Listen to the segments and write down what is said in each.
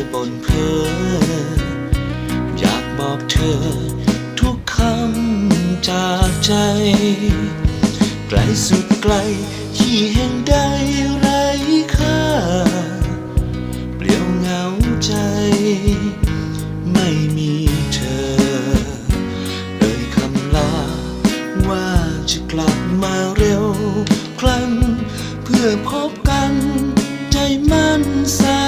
จะบ่นเพ้ออยากบอกเธอ ทุกคำจากใจ ไกลสุดไกลที่แห่งใดไร้ค่า เปลี่ยวเหงาใจ ไม่มีเธอเอ่ยคำลา ว่าจะกลับมาเร็วพลันเพื่อพบกัน ใจมั่นสัญ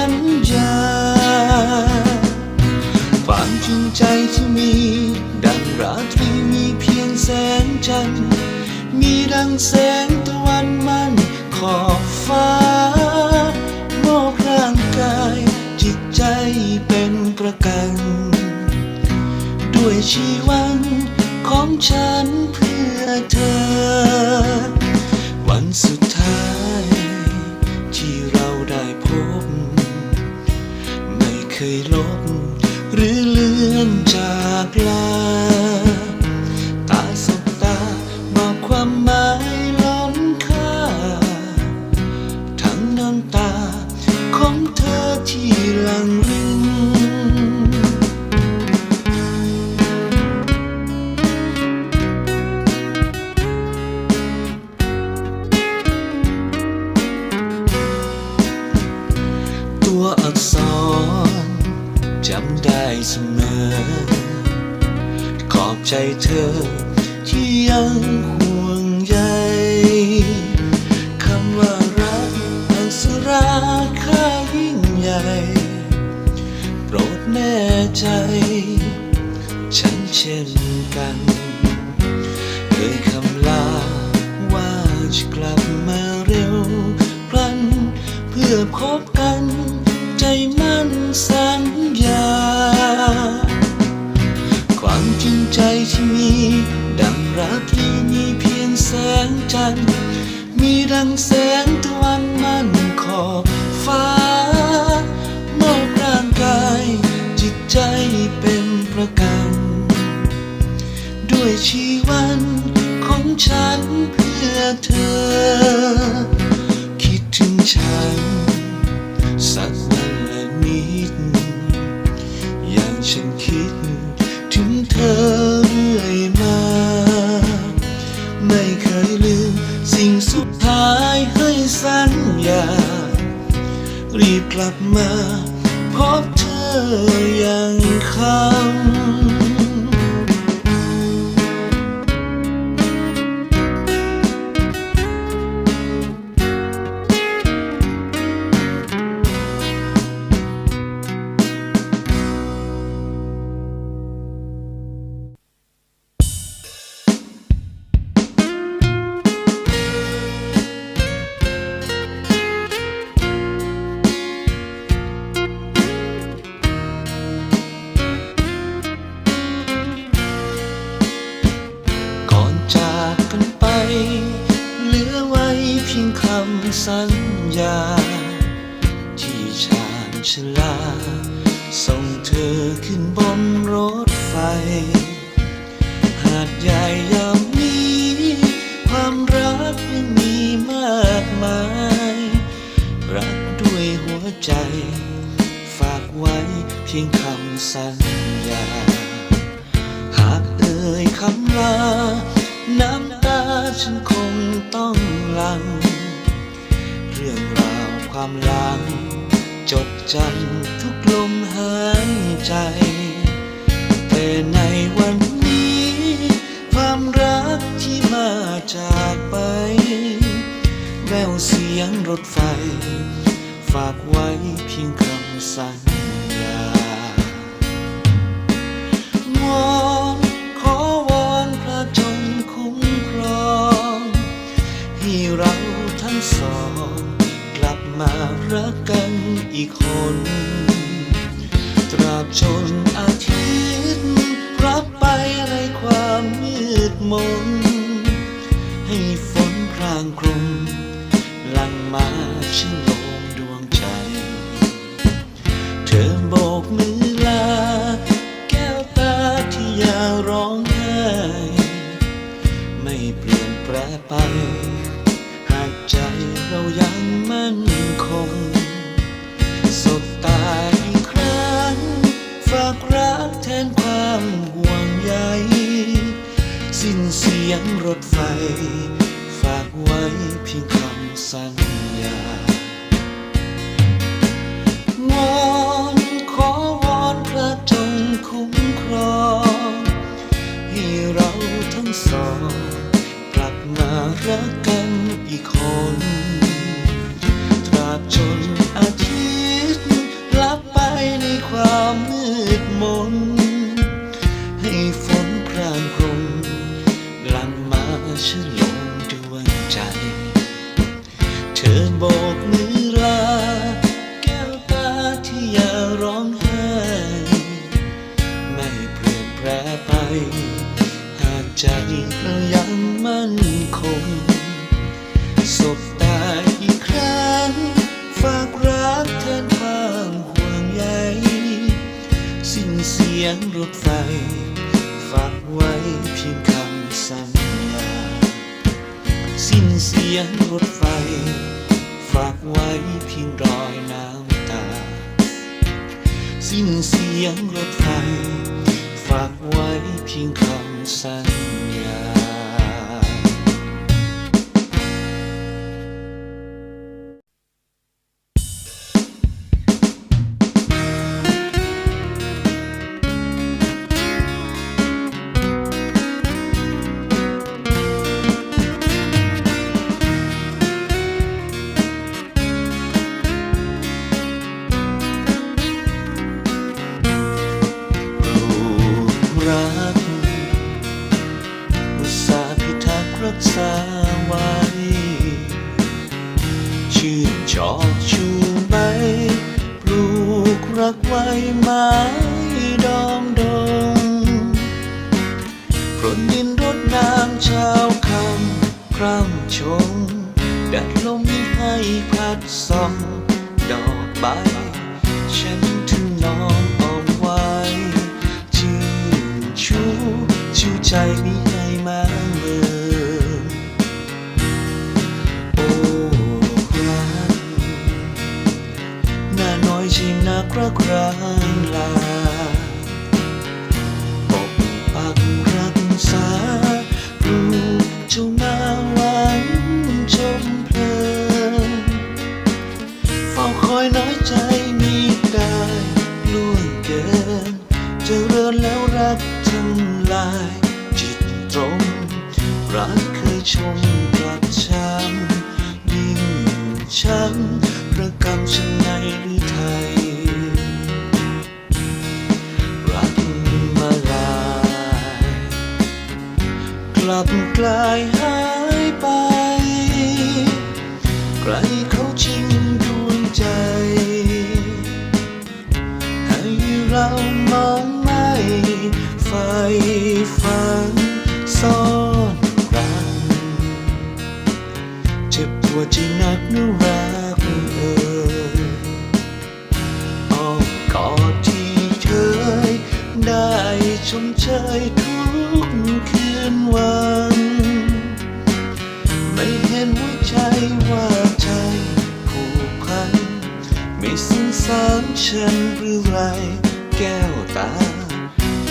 ดังแสงตะวันมันขอบฟ้ามอบร่างกายจิตใจเป็นประกัน ด้วยชีวันของฉันเพื่อเธอ วันสุดท้ายที่เราได้พบ ไม่เคยลบหรือเลื่อนจากลา ได้เสมอ ขอบใจเธอที่ยังห่วงใยคำว่ารักอันสราค่ายิ่งใหญ่ โปรดแน่ใจ ฉันเช่นกันเคยคำลาว่าจะกลับมาเร็วพลันเพื่อพบกัน วยชีวันของฉันเพื่อเธอ คิดถึงฉัน สักวันละนิด อย่างฉันคิดถึงเธอเรื่อยมา ไม่เคยลืมสิ่งสุดท้ายให้สัญญา รีบกลับมาพบเธออย่างคำ ฉลาส่งเธอขึ้นบนรถไฟ รถไฟ ฝากไว้เพียงคำสัญญาวอนขอวอนพระจงคุ้มครองให้เราทั้งสอง กลับมารักกันอีกคน ตราบจนอาทิตย์รับไปในความมืดมน ให้ฝนพรางคลุม มาชื่นลมดวงใจ เธอโบกมือลา แก้วตาที่อยาร้องไห้ไม่เปลี่ยนแปรไป หากใจเรายังมั่นคงสบตาอีกครั้ง ฝากรักแทนความห่วงใย สิ้นเสียงรถไฟ ฝากไว้เพียงคำสัญ สองกลับมารักกันอีกคน ตราบจนอาทิตย์ลับไปในความมืดมน ให้ฝนพรางพรมหลังมาฉลองดวงใจ เธอโบกมือลา แก้วตาที่อย่าร้องไห้ ไม่เปลี่ยนแปรไป ใจเรายังมั่นคงสบตาอีกครั้ง ฝากรักแทนความห่วงใยสิ้นเสียงรถไฟ ฝากไว้เพียงคำสัญญา สิ้นเสียงรถไฟ ฝากไว้เพียงรอยน้ำตา สิ้นเสียงรถไฟ ฝากไว้เพียงคำ สัญ รดนรดน้ำเช้าคำคร่ำชงแดดลมไม่ให้พัดส่องดอกใบ ฉันถึงน้องเอาไว้ชื่นชูชูใจไม่ให้มาเมือโอ้รักหน้าน้อยชินักรักร้างลา ฉันในหรือไทยรักมาลายกลับกลายหายไป ใครเขาชิงดวงใจ ให้เรามองไม่ไฟฝันซ่อนรักเจ็บปวดที่นักนุรักเอ่ย ชมเชยทุกคืนวัน ไม่เห็นว่าใจว่าใจผูกพัน ไม่สงสารฉันหรือไร แก้วตา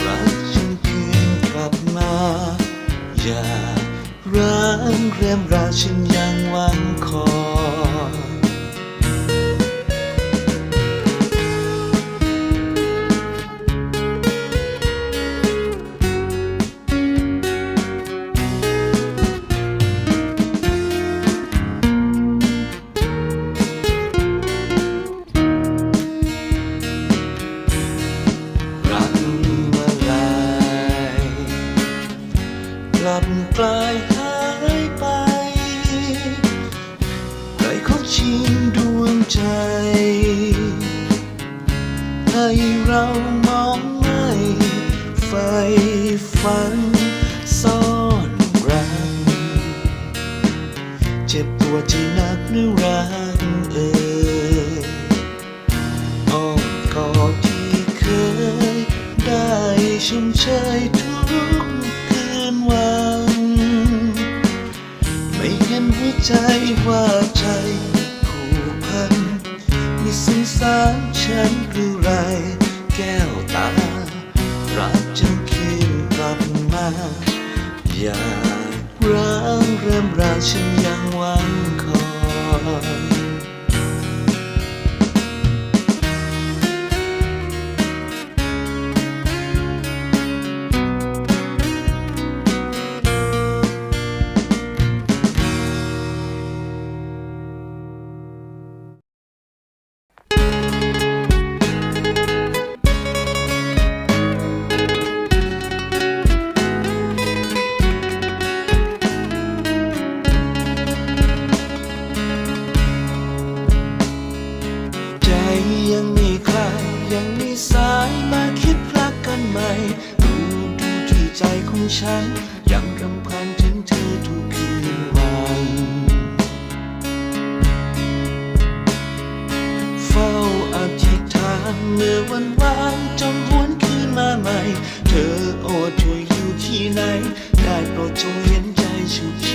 รักฉันคืนกลับมา อย่าร้างเรียมราฉันยังหวังคอย ชุ่มเชยทุกคืนวัน ไม่เห็นหัวใจว่าใจผูกพัน มีสงสารฉันหรือไรแก้วตา รักจนคืนกลับมา อยากร้างเริ่มราชัน วายจงวนคืนมาใหม่ เธอโอ้เธออยู่ที่ไหน ได้โปรดจงเห็นใจฉัน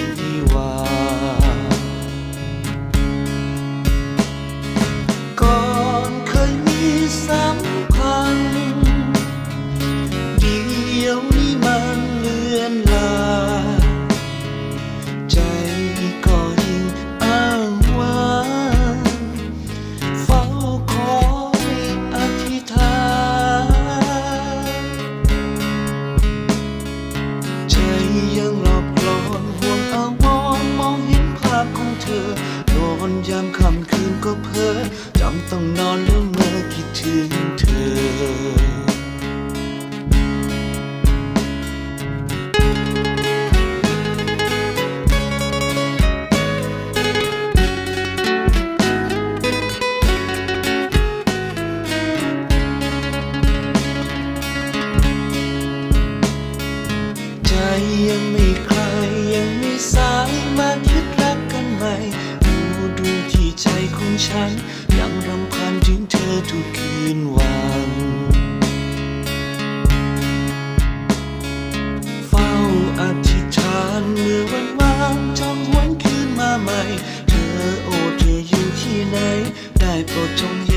我终于。